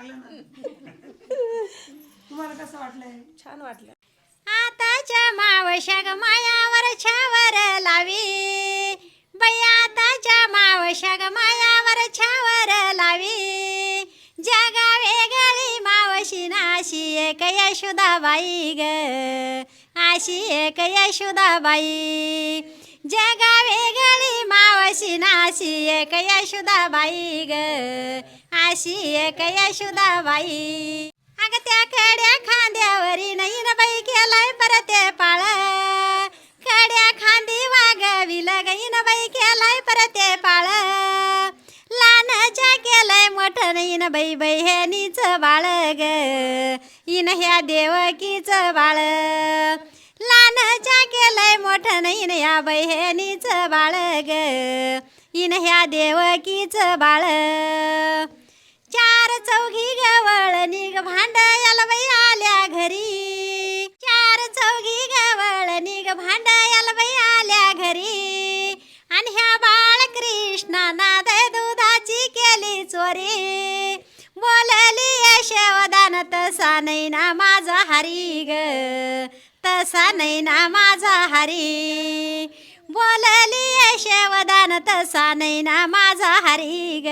लागलं ना. तुम्हाला कसं वाटलंय? छान वाटलं. आताच्या मावश्या ग मायावर छावर लावी. बाई आताच्या मावश्या ग मायावर छावर लावी. जगा वेगळी मावशी नाशी एक यशोदाबाई ग. अशी एक यशोदाबाई. जगा वेगळी अशी ना अशी एक यशोदाबाई ग. अशी एक यशोदाबाई अग त्या खेड्या खांद्यावरी नईन बाई केलाय परते पाळ. खेड्या खांदी वागविल गईन बाई केलाय परते पाळ. लहानच्या केलंय मोठं ना बाई बहिणीच बाळ ग. इन ह्या देवकीच बाळ. लहानच्या केलंय मोठं नईन या बहिणीच बाळ ग. इन ह्या देवकीच बाळ. चार चौघी गवळ निघ भांड बाई आल्या घरी. चार चौघी गवळ निघ भांड बाई आल्या घरी. आणि ह्या बाळ कृष्णा नाद दुधाची केली चोरी. बोलली यशवदान तसा नाही ना माझा हरी. तसा नाही ना माझा हरी. बोलली शेवदान तसा नाही ना माझा हरी ग.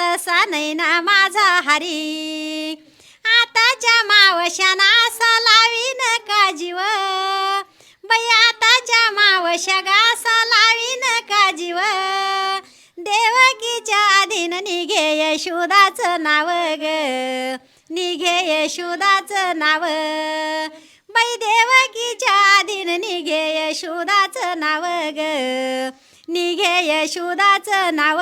तसा नाही ना माझा हरी. आताच्या मावशाना असा लावीन का जीव? बाई आताच्या मावशा गासा लावीन का जीव? देवकीच्या आधीन निघे यशोदाचं नाव ग. निघे यशोदाचं नाव. बाई देवकीच्या दिन निघे यशोदाचं नाव ग. निघे यशोदाचं नाव.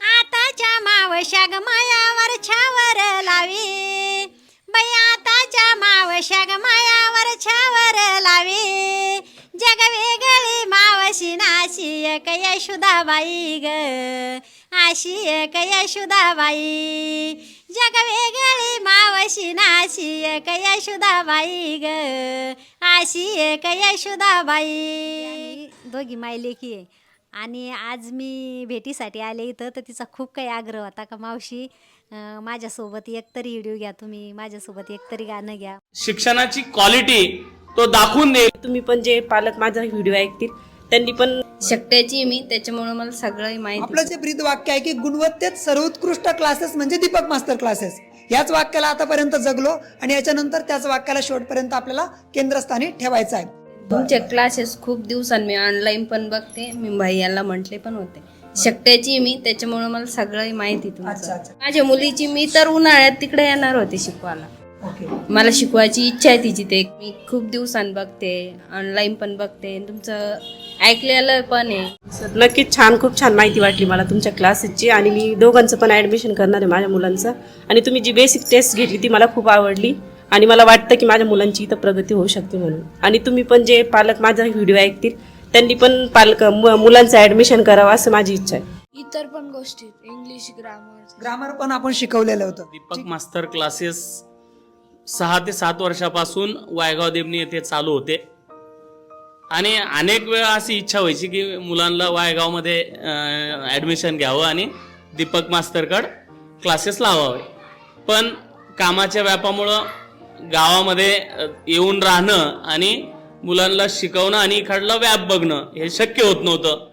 आताच्या मावशा ग मायावर छावर लावी. बाई आताच्या मावशा ग मायावर छावर लावी. जग वेगळी मावशी नाशी एक यशोदाबाई ग. अशी एक यशोदाबाई. जग मावशी नाशी एक यशोदाबाई ग. अशी एक यशोदाबाई दोघी माय लेकी आहे. आणि आज मी भेटीसाठी आले इथं तर तिचा खूप काही आग्रह होता का मावशी? अं, माझ्यासोबत एकतरी व्हिडिओ घ्या तुम्ही. माझ्यासोबत एकतरी गाणं घ्या. शिक्षणाची क्वालिटी तो दाखवून देईल. तुम्ही पण जे पालक माझा व्हिडिओ ऐकतील त्यांनी पण शकट्याची मी त्याच्यामुळे मला सगळं माहिती आपलं जे ब्रीद वाक्य आहे की गुणवत्तेत सर्वोत्कृष्ट क्लासेस म्हणजे दीपक मास्टर क्लासेस याच वाक्याला आतापर्यंत जगलो आणि याच्यानंतर त्याच वाक्याला शेवटपर्यंत आपल्याला केंद्रस्थानी ठेवायचं आहे. तुमचे क्लासेस खूप दिवसांनी मी ऑनलाईन पण बघते मी भैयाला म्हटले पण होते. शकट्याची मी त्याच्यामुळे मला सगळं माहिती. माझ्या मुलीची मी तर उन्हाळ्यात तिकडे येणार होते शिकवायला. ओके. मला शिकवायची इच्छा आहे तिची ते. मी खूप दिवसांनी बघते ऑनलाईन पण बघते. तुमचं ऐकलेलं पण आहे. नक्कीच छान खूप छान माहिती वाटली मला तुमच्या क्लासेसची आणि मी दोघांचं पण ॲडमिशन करणार आहे माझ्या मुलांचं. आणि तुम्ही जी बेसिक टेस्ट घेतली ती मला खूप आवडली आणि मला वाटतं की माझ्या मुलांची इथं प्रगती होऊ शकते म्हणून. आणि तुम्ही पण जे पालक माझा व्हिडिओ ऐकतील त्यांनी पण पालक मुलांचं ॲडमिशन करावं असं माझी इच्छा आहे. इतर पण गोष्टी इंग्लिश ग्रामर ग्रामर पण आपण शिकवलेलं होतं. दीपक मास्टर क्लासेस सहा ते सात वर्षापासून वायगाव देवणी येथे चालू होते. आणि अनेक वेळा अशी इच्छा व्हायची की मुलांना वायगावमध्ये ॲडमिशन घ्यावं आणि दीपक मास्तरकड क्लासेस लावावे. पण कामाच्या व्यापामुळं गावामध्ये येऊन राहणं आणि मुलांना शिकवणं आणि इकडला व्याप बघणं हे शक्य होत नव्हतं.